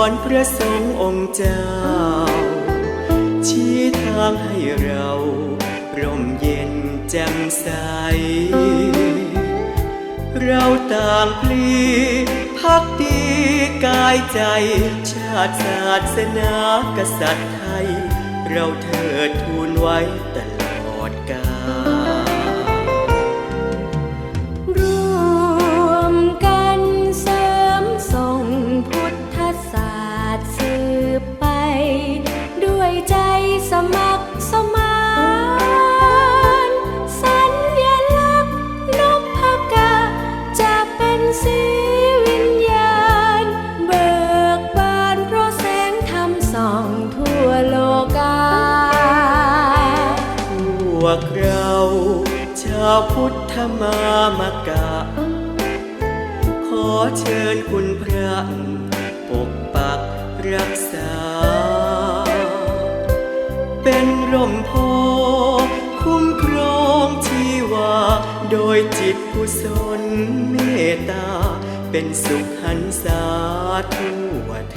อนพระสงฆ์องค์เจ้า ชี้ทางให้เราร่มเย็นแจ่มใส เราต่างพลีพักดีกายใจ ชาติศาสนากษัตริย์ไทย เราเถิดทูลไว้ตลอดกาล เราชาวพุทธมามกะ ขอเชิญคุณพระปกปักรักษา เป็นร่มโพคุ้มครองชีวา โดยจิตกุศลเมตตา เป็นสุขหันษาทั่วเท